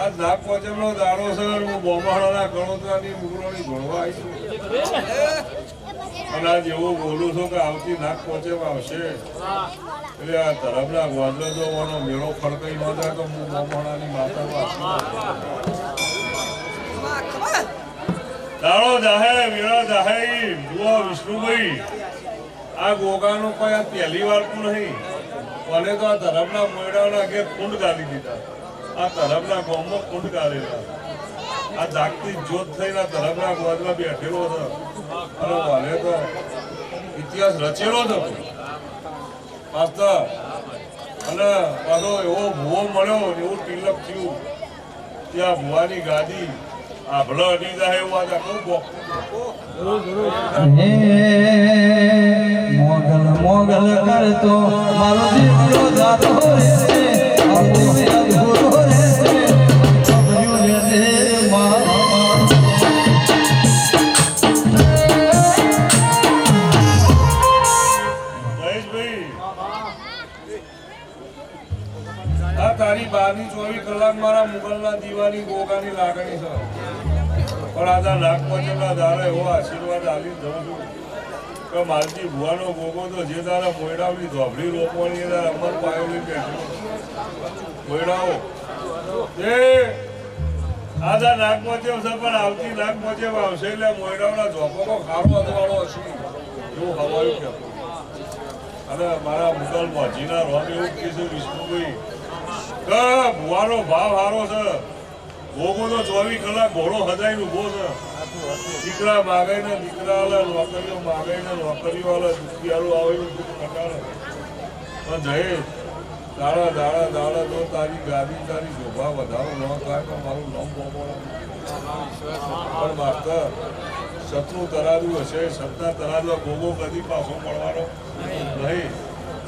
આ છે હું બોમાળાના ગણોતરાની ભણવા અને આજ એવું બોલું છું આવતી પંચમ આવશે. એટલે આ ધરમના મેળો ફરકાઈ ન જાય તો મેળો ઈ. જુઓ વિષ્ણુભાઈ, આ ગોગાનું કોઈ આ પહેલી વાર પણ નહીં. મને તો આ ધરમના મોયડાના ઘેર કુંડ ગાલી દીધા. આ ધરમના ગામમાં કુંડ કાઢેલા આ જાગતી જોત થઈને ધરમના ગોદમાં બેઠેલો હતો. અને મારે તો ઇતિહાસ રચેલો હતો. માસ્તર અને પાછો એવો ભૂવો મળ્યો એવું તિલક થયું. ત્યાં ભૂવાની ગાદી આભલો અડી જાય એવું આજે આખું મોગલ મોગલ કરતો, મારો દીકરો જાતો રહેશે મુગલના દીવાની ગોગાની લાગણી છે. પણ આ નાગપંચમના દાડે એવો આશીર્વાદ આલી દઉં છું કે માલજી ભુવાનો ગોગો તો જે તારા મોયડાવની ધોબડી રોપવાની તારા અમર પાયોની બેઠો. મોયડાઓ. એ આજે નાગપંચમ છે, પણ આવતી નાગપંચમ આવશે એટલે મોયડાઓના ધોપકો ખારો અજવાળો હશે. એવું હવાયું કે અને મારા મુગલ મોજીના રોમ એવું કીધું વિષ્ણુભાઈ કે ભુવાનો ભાવ હારો છે. ભોગો તો ચોવીસ ઘોડો હજાઈ ઊભો છે. દીકરા ને દીકરા આલે, નોકરીઓ માગે ને નોકરીઓ આલે, દુખિયારો આવે કટાડે પણ જય દાડા દાડા દાડા જો તારી ગાદી, તારી શોભા વધારો ન થાય તો મારું નામ પણ માસ્તર, શત્રુ તરાજુ હશે સત્તા તરાજુ ભોગો કદી પાછો મળવાનો નહીં.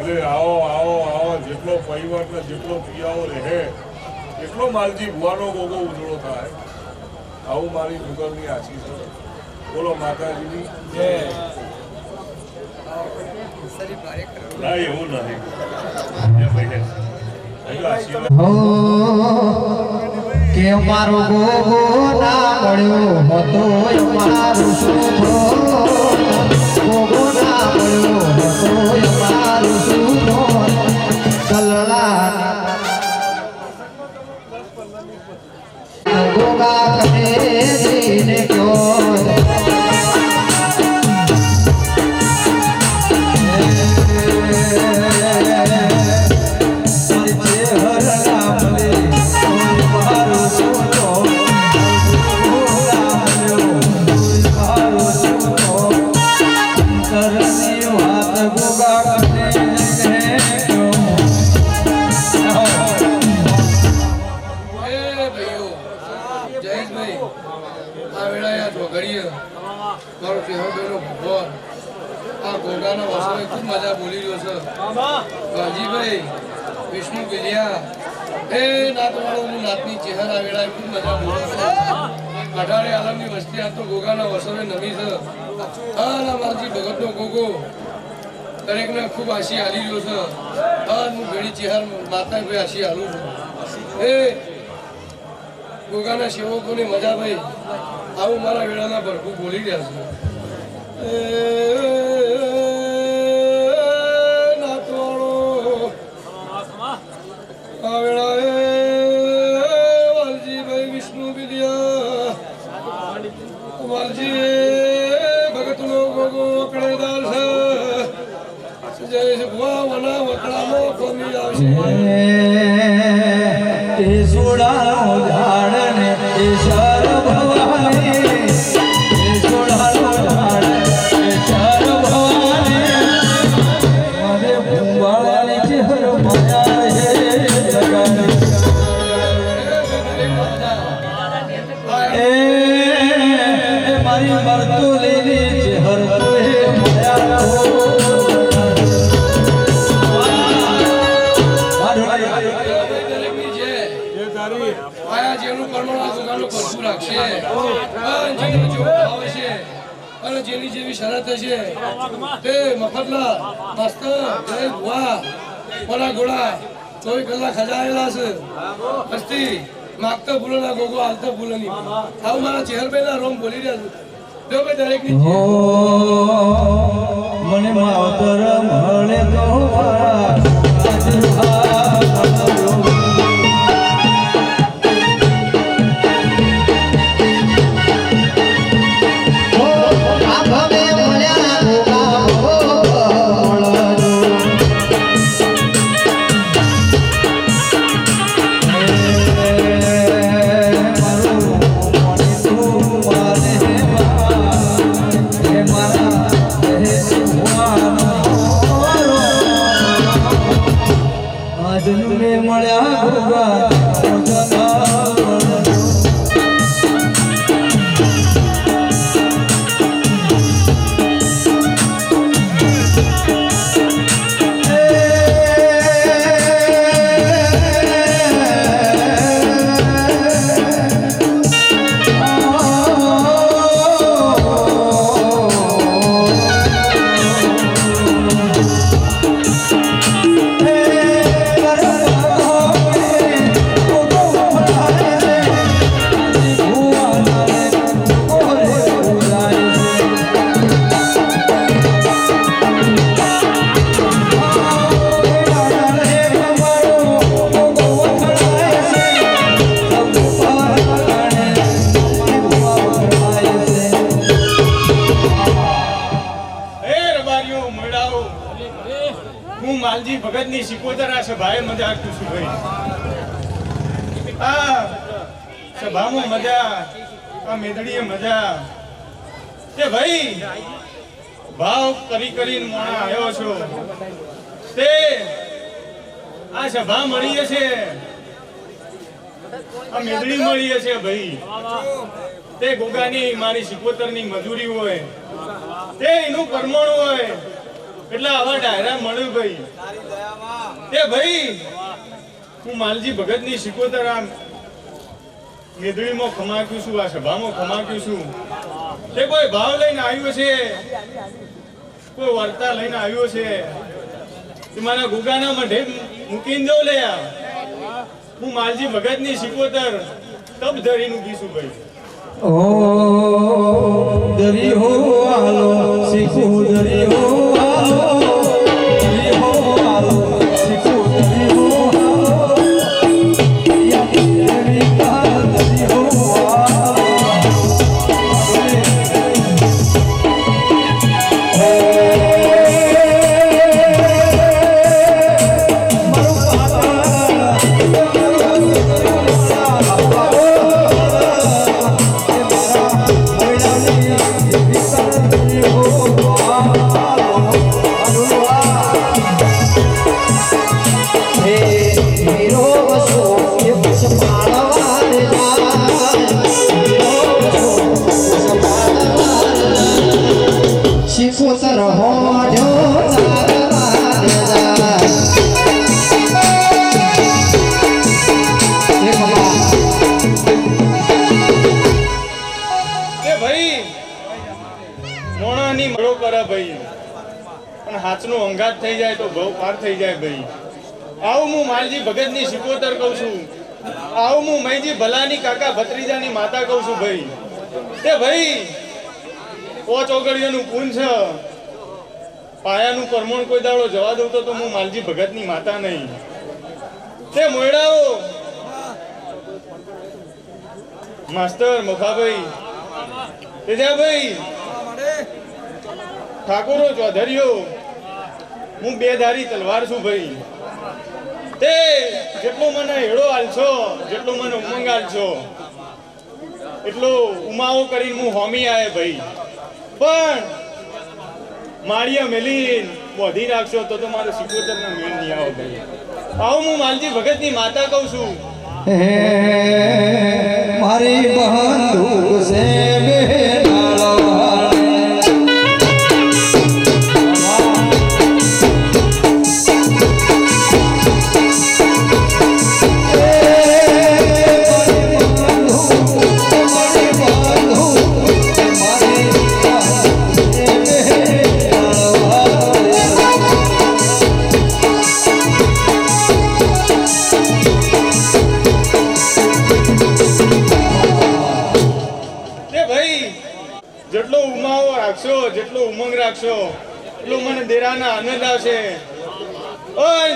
એટલે આવો આવો આવો જેટલો પરિવારને જેટલો પિયાઓ રહે એટલો માલજી ભુવાનો ગોગો ઉજળો થાય. આવું મારી મુગલની આશીષ છે. બોલો માતાજીની. જય. ના એવું કે મારો ગોગો ના મળ્યો હતો મારો ચહેરો ભગવાન. આ ગોગાના વાસણે ખૂબ મજા બોલી રહ્યો છે. ગાજીભાઈ વિષ્ણુ ગિલિયા એ નાતવાળો હું નાતની ચહેરા આ ખૂબ મજા બોલું છું. અઢારે આલમની વસ્તી આ તો ગોગાના વસવે નમી છે. આ મારજી ભગતનો ગોગો દરેકને ખૂબ આશી હાલી રહ્યો છે. આ હું ઘણી ચહેર માતા ભાઈ આશી હાલું છું. એ ગોગાના સેવકોની મજા ભાઈ. આવું મારા વેળાના ભરખું બોલી રહ્યા છે. વિષ્ણુ વિદ્યા. વાલજી ભગતનો ગોગો કળેદાર છે. જય ભુવા વના વકડામાં કોમી આવશે. તે સોડાનો અને જેનો જેવો શરત હશે તે મફતલા મસ્ત જય ભુવા ગોળા. ચોવીસ કલાક ખજાયેલા છે. મસ્તી. માગતો ભૂલો ના ગોગો, હાલતો ભૂલો નહીં આવું મારા ચેહરભાઈ ના રોમ બોલી રહ્યા છે. જો કે દરેક મને માવતર મળે તો આ સભાએ મજા આપું છું ભાઈ આ સભામાં મજા, આ મેદડીએ મજા. કે ભાઈ, ભાવ કરી કરીને મોણા આવ્યો છો. તે આ સભા મળી છે. આ મેદડી મળી છે ભાઈ. તે ગોગાની મારી સિકોતરની મજૂરી હોય. તે એનું પરમાણુ હોય. એટલે આવા ડાયરા મળ્યું ભાઈ એ ભાઈ, હું માલજી ભગતની શિકોતર આમ મેદળીમાં ખમાક્યું છું, આ સભામાં ખમાક્યું છું. તે કોઈ ભાવ લઈને આવ્યો છે? કોઈ વાર્તા લઈને આવ્યો છે? મારા ગુગાના મઢે મૂકીને દો લે હું માલજી ભગતની શિકોતર તબ ધરી મૂકી છું ભાઈ. ઓ દરી આલો, શીખો દરી હાથનો અંગાત થઈ જાય તો બહુ પાર થઈ જાય ભાઈ. આવું હું માલજી ભગતની શિકોતર કહું છું. આવું હું મૈજી ભલાની કાકા ભત્રીજાની માતા કહું છું ભાઈ. તે ભાઈ, પોચ ઓગળીઓનું પૂન છે. પાયાનું પરમણ કોઈ દાડો જવા દઉં તો હું માલજી ભગતની માતા નહીં. તે મોયડાઓ! માસ્તર મોખાભાઈ, તેજાભાઈ, ઠાકોરો ચૌધરીઓ, હું બે ધારી તલવાર છું ભાઈ. તે જેટલો મને હેડો આલશો, જેટલો મને ઉમંગ આલશો, એટલો ઉમાઓ કરીને હું હોમી આવે ભાઈ. પણ માળિયા મેલીન બોધી રાખશો તો તો મારો સિકોતર નો મેળ નહીં આવો ભાઈ. આવું, હું માલજી ભગતની માતા કહું છું. મારી બહાન છે રાખશો. એટલું મને દેરાના આનંદ આવશે.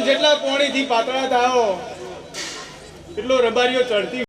જેટલા પોણીથી પાતળા થાઓ એટલો રબારીઓ ચડતી